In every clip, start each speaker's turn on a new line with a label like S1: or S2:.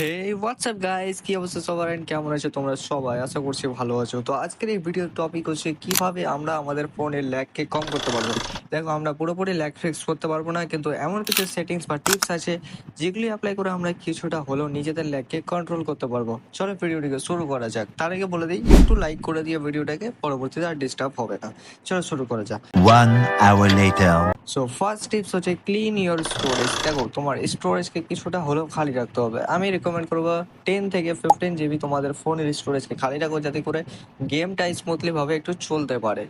S1: হে WhatsApp guys কি অবস্থা সবার? And কেমন আছো তোমরা সবাই? আশা করছি ভালো আছো। তো আজকের এই ভিডিওর টপিক হচ্ছে, কীভাবে আমরা আমাদের ফোনের ল্যাগকে কম করতে পারব? দেখো, আমরা পুরোপুরি ল্যাগ ফিক্স করতে পারব না, কিন্তু এমন কিছু সেটিংস বা টিপস আছে, যেগুলি অ্যাপ্লাই করে আমরা কিছুটা হলেও নিজেদের ল্যাগকে কন্ট্রোল করতে পারব। চলো ভিডিওটিকে শুরু করা যাক। তার আগে বলে দিই, একটু লাইক করে দিয়ে ভিডিওটাকে পরবর্তীতে আর ডিস্টার্ব হবে না। চলো শুরু করা যাক।
S2: One hour later.
S1: So first tips হচ্ছে ক্লিন ইওর স্টোরেজ দেখো, তোমার স্টোরেজকে কিছুটা হলেও খালি রাখতে হবে। আমি রেকমেন্ড করব টেন থেকে ফিফটিন জিবি তোমাদের ফোনের স্টোরেজকে খালি রাখো, যাতে করে গেমটা স্মুথলিভাবে একটু চলতে পারে।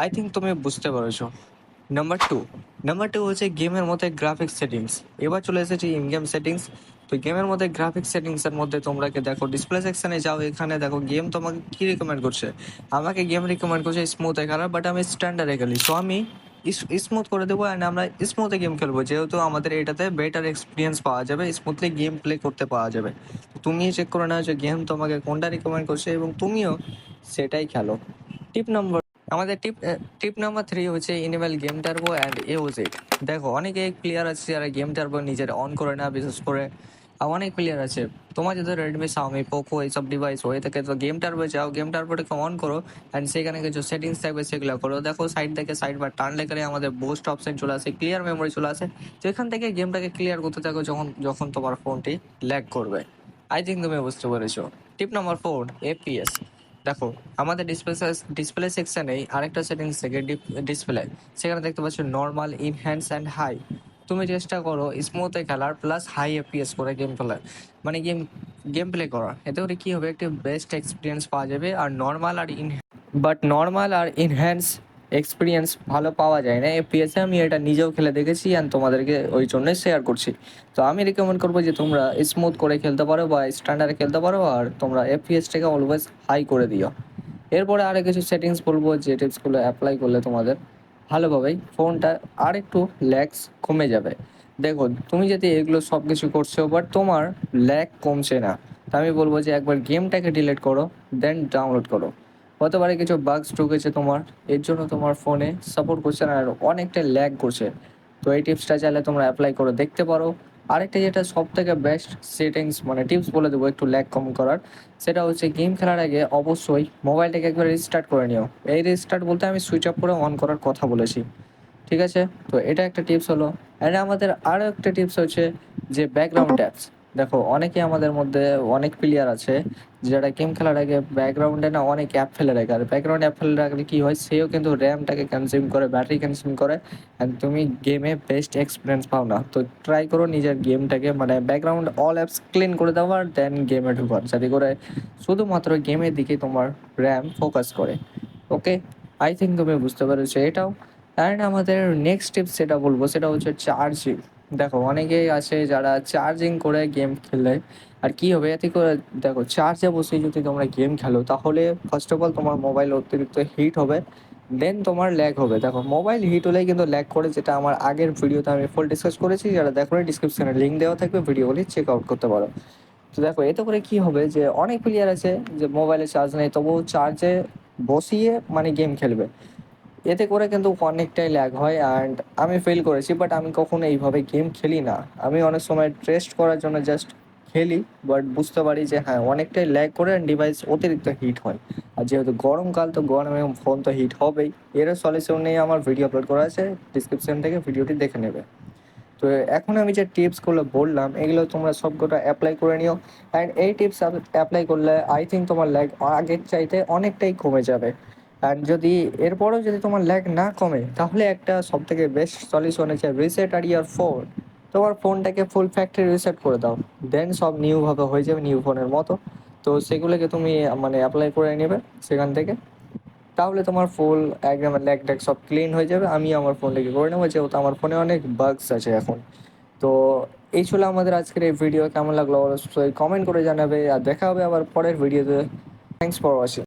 S1: আই থিঙ্ক তুমি বুঝতে পারছ। নাম্বার টু নাম্বার টু হচ্ছে গেমের মধ্যে গ্রাফিক্স সেটিংস এবার চলে এসেছি ইন গেম সেটিংস তো গেমের মধ্যে গ্রাফিক্স সেটিংসের মধ্যে তোমরা দেখো ডিসপ্লে সেকশনে যাও, এখানে দেখো গেম তোমাকে কি রেকমেন্ড করছে? আমাকে গেম রেকমেন্ড করছে স্মুথে খেলার বাট আমি স্ট্যান্ডার্ডে খেলি। সো আমি স্মুথ করে দেবো অ্যান্ড আমরা স্মুথে গেম খেলব। যেহেতু আমাদের এটাতে বেটার এক্সপিরিয়েন্স পাওয়া যাবে স্মুথলি গেম প্লে করতে পাওয়া যাবে। তুমি চেক করে নাও যে গেম তোমাকে কোনটা রিকমেন্ড করছে এবং তুমিও সেটাই খেলো। টিপ নম্বর আমাদের টিপ টিপ নাম্বার থ্রি হচ্ছে ইনিমেল গেম টার্বো অ্যান্ড এ এওজেড দেখো, অনেকে প্লেয়ার আছে যারা গেম টার্বো নিজের অন করে না, বিশেষ করে অনেক প্লেয়ার আছে। তোমার যদি রেডমি সাউমি পোকো এইসব ডিভাইস হয়ে থাকে তো গেম টার্বো যাও গেম টার্বোটাকে অন করো। অ্যান্ড সেখানে কিছু সেটিংস থাকবে, সেগুলো করো। দেখো সাইড থেকে সাইড বা টানলে করে আমাদের বোস্ট অপশন চলে আসে ক্লিয়ার মেমোরি চলে আসে। তো এখান থেকে গেমটাকে ক্লিয়ার করতে থাকো যখন যখন তোমার ফোনটি ল্যাগ করবে। আই থিঙ্ক তুমি বুঝতে পেরেছ। টিপ নাম্বার ফোর এপিএস দেখো, আমাদের ডিসপ্লে ডিসপ্লে সেকশনে আরেকটা সেটিংস থেকে ডিসপ্লে সেখানে দেখতে পাচ্ছ নর্মাল ইনহ্যান্স অ্যান্ড হাই তুমি চেষ্টা করো স্মুথে খেলার প্লাস হাই এপিএস করে গেম খেলার। মানে গেম গেম প্লে করার এতে করে কি হবে? একটি বেস্ট এক্সপিরিয়েন্স পাওয়া যাবে আর নর্মাল আর ইন বাট নর্মাল আর ইনহ্যান্স এক্সপিরিয়েন্স ভালো পাওয়া যায় না। এপিএসে আমি এটা নিজেও খেলে দেখেছি অ্যান্ড তোমাদেরকে ওই জন্যই শেয়ার করছি। তো আমি রেকমেন্ড করব যে তোমরা স্মুথ করে খেলতে পারো বা স্ট্যান্ডার্ডে খেলতে পারো আর তোমরা এফপিএসটাকে অলওয়েজ হাই করে দিও। এরপরে আরও কিছু সেটিংস বলব যে টিপসগুলো অ্যাপ্লাই করলে তোমাদের। ভালোভাবেই ফোনটা আর একটু ল্যাক্স কমে যাবে। দেখো, তুমি যদি এগুলো সব কিছু করছ বাট তোমার ল্যাগ কমছে না। তা আমি বলব যে একবার গেমটাকে ডিলিট করো দেন ডাউনলোড করো। হতে পারে কিছু বাগস ঢুকেছে তোমার, এর জন্য তোমার ফোনে সাপোর্ট করছে না, আর অনেকটা ল্যাগ করছে। তো এই টিপসটা চাইলে তোমরা অ্যাপ্লাই করে দেখতে পারো। আরেকটা যেটা সব থেকে বেস্ট সেটিংস মানে টিপস বলে দেবো একটু ল্যাগ কম করার সেটা হচ্ছে গেম খেলার আগে অবশ্যই মোবাইলটাকে একবার রিস্টার্ট করে নিও। এই রিস্টার্ট বলতে আমি সুইচ অফ করে অন করার কথা বলেছি। ঠিক আছে? তো এটা একটা টিপস হলো। অ্যান্ড আমাদের আরও একটা টিপস হচ্ছে যে ব্যাকগ্রাউন্ড ট্যাপস দেখো, অনেকে আমাদের মধ্যে অনেক প্লেয়ার আছে যারা গেম খেলার আগে ব্যাকগ্রাউন্ডে না অনেক অ্যাপ ফেলে রাখে। আর ব্যাকগ্রাউন্ড অ্যাপ ফেলে রাখলে কী হয়? সেও কিন্তু র্যামটাকে কনজিউম করে ব্যাটারি কনজিউম করে অ্যান্ড তুমি গেমে বেস্ট এক্সপিরিয়েন্স পাও না। তো ট্রাই করো নিজের গেমটাকে মানে ব্যাকগ্রাউন্ড অল অ্যাপস ক্লিন করে দেওয়া আর দেন গেমে ঢুকার যাতে করে শুধুমাত্র গেমের দিকে তোমার র্যাম ফোকাস করে। ওকে আই থিঙ্ক তুমি বুঝতে পেরেছ এটাও। অ্যান্ড আমাদের নেক্সট টিপ যেটা বলব, সেটা হচ্ছে চার্জিং দেখো অনেকেই আছে যারা চার্জিং করে গেম খেলে। আর কি হবে? এতে করে দেখো চার্জে বসে যদি তোমরা গেম খেলো, তাহলে ফার্স্ট অফ অল তোমার মোবাইল অতিরিক্ত হিট হবে দেন তোমার ল্যাগ হবে। দেখো মোবাইল হিট হলেই কিন্তু ল্যাগ করে, যেটা আমার আগের ভিডিওতে আমি ফুল ডিসকাস করেছি। যারা দেখো ডিসক্রিপশনে লিঙ্ক দেওয়া থাকবে ভিডিওগুলি চেক আউট করতে পারো। তো দেখো, এতে করে কি হবে যে অনেক প্লেয়ার আছে যে মোবাইলে চার্জ নেই, তবুও চার্জে বসিয়ে মানে গেম খেলবে। এতে করে কিন্তু অনেকটাই ল্যাগ হয় অ্যান্ড আমি ফেল করেছি বাট আমি কখনো এইভাবে গেম খেলি না। আমি অনেক সময় টেস্ট করার জন্য জাস্ট খেলি বাট বুঝতে পারি যে হ্যাঁ অনেকটাই ল্যাগ করে ডিভাইস অতিরিক্ত হিট হয়। আর যেহেতু গরমকাল তো গরমে ফোন তো হিট হবেই। এর সলিউশন নিয়ে আমার ভিডিও আপলোড করা আছে ডিসক্রিপশন থেকে ভিডিওটি দেখে নেবে। তো এখন আমি যে টিপসগুলো বললাম, এগুলো তোমরা সবকটা অ্যাপ্লাই করে নিও। অ্যান্ড এই টিপস অ্যাপ্লাই করলে আই থিঙ্ক তোমার ল্যাগ আগের চাইতে অনেকটাই কমে যাবে। আর যদি এরপরেও যদি তোমার ল্যাগ না কমে, তাহলে একটা সব থেকে বেস্ট সলিউশন আছে রিসেট আর ইয়ার ফোন তোমার ফোনটাকে ফুল ফ্যাক্টরি রিসেট করে দাও। দেন সব নিউভাবে হয়ে যাবে নিউ ফোনের মতো। তো সেগুলোকে তুমি মানে অ্যাপ্লাই করে নেবে সেখান থেকে। তাহলে তোমার ফুল একদম ল্যাগ ট্যাগ সব ক্লিন হয়ে যাবে। আমি আমার ফোনটাকে করে নেব, যেহেতু আমার ফোনে অনেক বাগস আছে এখন। তো এই ছিল আমাদের আজকের এই ভিডিও কেমন লাগল অবশ্যই কমেন্ট করে জানাবে। আর দেখা হবে আবার পরের ভিডিওতে থ্যাংকস ফর ওয়াচিং